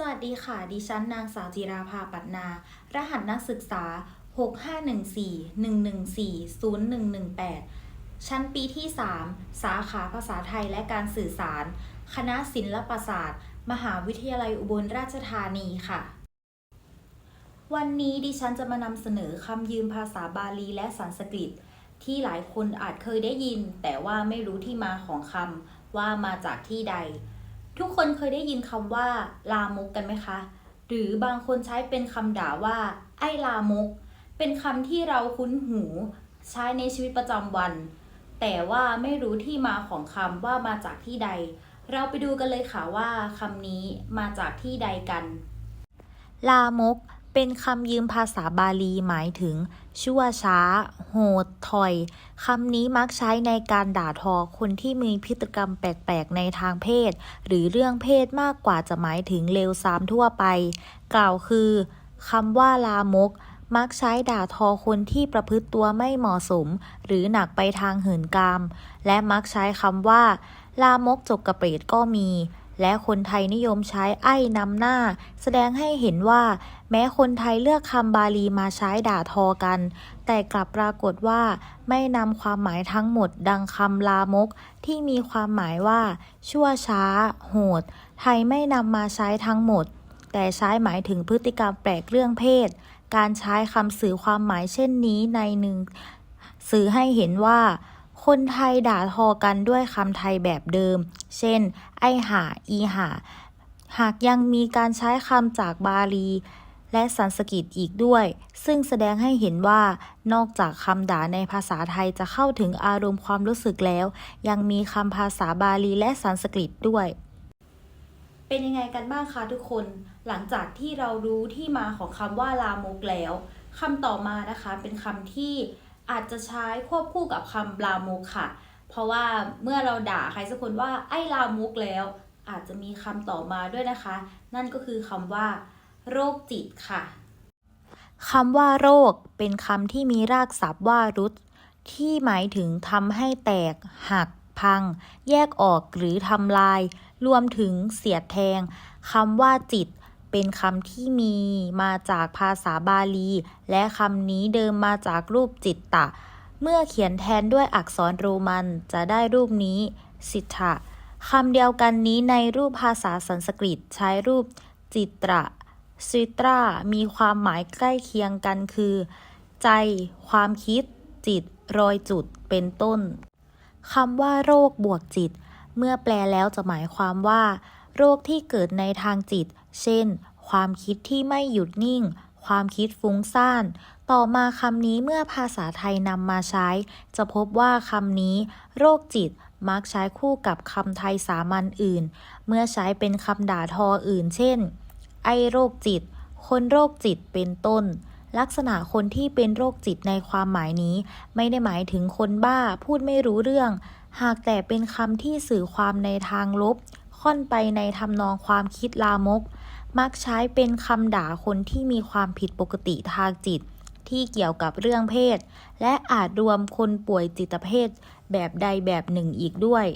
สวัสดีค่ะ ดิฉันนางสาวจิราภาปัตนา รหัสนักศึกษา 6514-114-0118 ชั้นปีที่ 3 สาขาภาษาไทยและการสื่อสาร คณะศิลปศาสตร์ มหาวิทยาลัยอุบลราชธานีค่ะ วันนี้ดิฉันจะมานำเสนอคำยืมภาษาบาลีและสันสกฤต ที่หลายคนอาจเคยได้ยิน แต่ว่าไม่รู้ที่มาของคำว่ามาจากที่ใด ทุกคนเคยได้ยินคำว่า ลามกกันไหมคะ หรือบางคนใช้เป็นคำด่าว่า ไอ้ลามก เป็นคำที่เราคุ้นหูใช้ในชีวิตประจำวัน แต่ว่าไม่รู้ที่มาของคำว่ามาจากที่ใด เราไปดูกันเลยค่ะว่าคำนี้มาจากที่ใดกัน ลามก เป็นคำยืมภาษาบาลีหมายถึง ชั่วช้า โหดถอย คำนี้มักใช้ในการด่าทอคนที่มีพฤติกรรมแปลกๆ ในทางเพศ หรือเรื่องเพศมากกว่าจะหมายถึงเลวทรามทั่วไป กล่าวคือคำว่าลามก มักใช้ด่าทอคนที่ประพฤติตัวไม่เหมาะสม หรือหนักไปทางหื่นกาม และมักใช้คำว่า ลามกจกกระเปรดก็มี และคนไทยนิยมใช้ไอ้นำหน้า แสดงให้เห็นว่า แม้คนไทยเลือกคำบาลีมาใช้ด่าทอกัน แต่กลับปรากฏว่าไม่นำความหมายทั้งหมดดังคำลามก ที่มีความหมายว่า ชั่วช้า โหด ไทยไม่นำมาใช้ทั้งหมด แต่ใช้หมายถึงพฤติกรรมแปลกเรื่องเพศ การใช้คำสื่อความหมายเช่นนี้ในหนึ่งสื่อให้เห็นว่า คนไทยด่าทอกันด้วยคำไทยแบบเดิม เช่น ไอห่าอีห่าหากยังมีการใช้คำจากบาลี และสันสกฤตอีกด้วย ซึ่งแสดงให้เห็นว่า นอกจากคำด่าในภาษาไทยจะเข้าถึงอารมณ์ความรู้สึกแล้ว ยังมีคำภาษาบาลีและสันสกฤตด้วยเป็นยังไงกันบ้างคะทุกคน หลังจากที่เรารู้ที่มาของคำว่าลามกแล้วคำต่อมานะคะเป็นคำที่ อาจจะใช้ควบคู่กับคำลามกค่ะ เพราะว่าเมื่อเราด่าใครสักคนว่าไอ้ลามกแล้ว อาจจะมีคำต่อมาด้วยนะคะ นั่นก็คือคำว่า โรคจิตค่ะคำว่าโรคเป็นคำที่มีรากศัพท์ว่ารุดที่หมายถึงทำให้แตก หัก พัง แยกออกหรือทำลาย รวมถึงเสียดแทงคำว่าจิต เป็นคำที่มีมาจากภาษาบาลี และคำนี้เดิมมาจากรูปจิตตะ เมื่อเขียนแทนด้วยอักษรโรมันจะได้รูปนี้ สิทธะคำเดียวกันนี้ในรูปภาษาสันสกฤตใช้รูปจิตระซิตรามีความหมายใกล้เคียงกันคือ ใจ ความคิด จิต รอยจุด เป็นต้นคำว่าโรคบวกจิต เมื่อแปลแล้วจะหมายความว่า โรคที่เกิดในทางจิต เช่น ความคิดที่ไม่หยุดนิ่ง ความคิดฟุ้งซ่าน ต่อมาคำนี้เมื่อภาษาไทยนำมาใช้ จะพบว่าคำนี้ โรคจิตมักใช้คู่กับคำไทยสามัญอื่น เมื่อใช้เป็นคำด่าทออื่น เช่น ไอโรคจิต คนโรคจิตเป็นต้น ลักษณะคนที่เป็นโรคจิตในความหมายนี้ ไม่ได้หมายถึงคนบ้าพูดไม่รู้เรื่อง หากแต่เป็นคำที่สื่อความในทางลบ ค่อนไปในทำนองความคิดลามก มักใช้เป็นคำด่าคนที่มีความผิดปกติทางจิต ที่เกี่ยวกับเรื่องเพศ และอาจรวมคนป่วยจิตเภทแบบใดแบบหนึ่งอีกด้วย